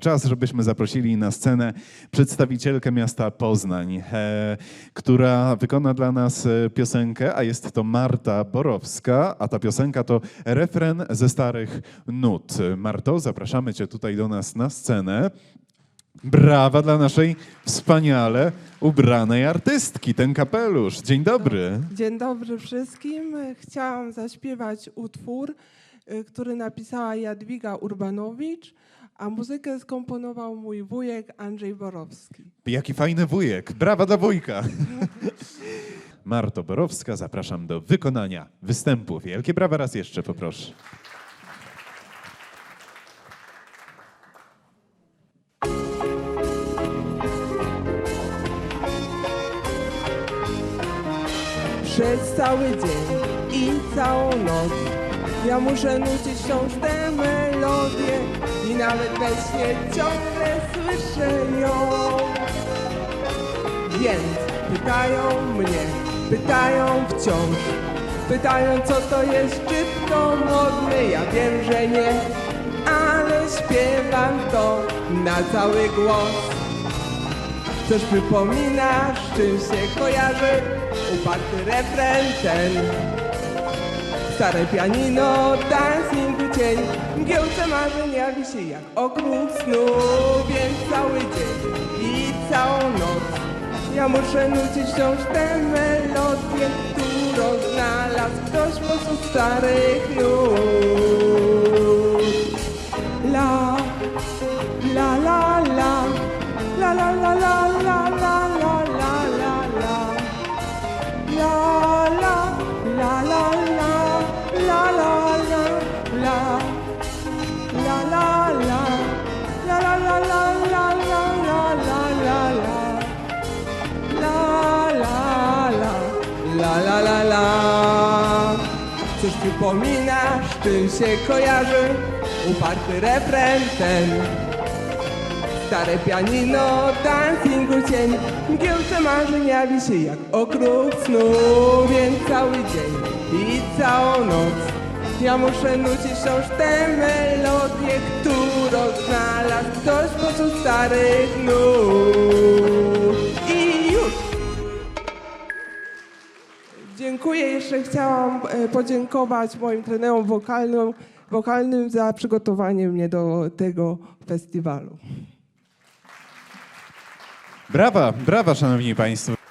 Czas, żebyśmy zaprosili na scenę przedstawicielkę miasta Poznań, e, która wykona dla nas e, piosenkę, a jest to Marta Borowska, a ta piosenka to refren ze starych nut. Marto, zapraszamy Cię tutaj do nas na scenę. Brawa dla naszej wspaniale ubranej artystki, ten kapelusz. Dzień dobry. Dzień dobry wszystkim. Chciałam zaśpiewać utwór, y, który napisała Jadwiga Urbanowicz, a muzykę skomponował mój wujek Andrzej Borowski. Jaki fajny wujek. Brawa dla wujka. Marto Borowska, zapraszam do wykonania występu. Wielkie brawa raz jeszcze poproszę. Przez cały dzień i całą noc ja muszę nucić wciąż tę melodię nawet we śnie ciągle słyszę ją. Więc pytają mnie, pytają wciąż, pytają co to jest, czy to modne, ja wiem, że nie, ale śpiewam to na cały głos. Coś przypominasz, czym się kojarzy uparty refren ten. Stare pianino, dancingu cień, mgiełce marzenia wisi jak okrąg snu, więc cały dzień i całą noc ja muszę nucić wciąż tę melodię, którą znalazł ktoś pośród starych nut. Coś przypominasz, czym się kojarzy? Uparty refren ten. Stare pianino, dancingu cień Mgiełce marzenia wisi jak okrąg snu. Więc cały dzień i całą noc Ja muszę nucić wciąż tę melodię Którą znalazł ktoś pośród starych nut Dziękuję. Jeszcze chciałam e, podziękować moim trenerom wokalnym, wokalnym za przygotowanie mnie do tego festiwalu. Brawa, brawa, szanowni państwo.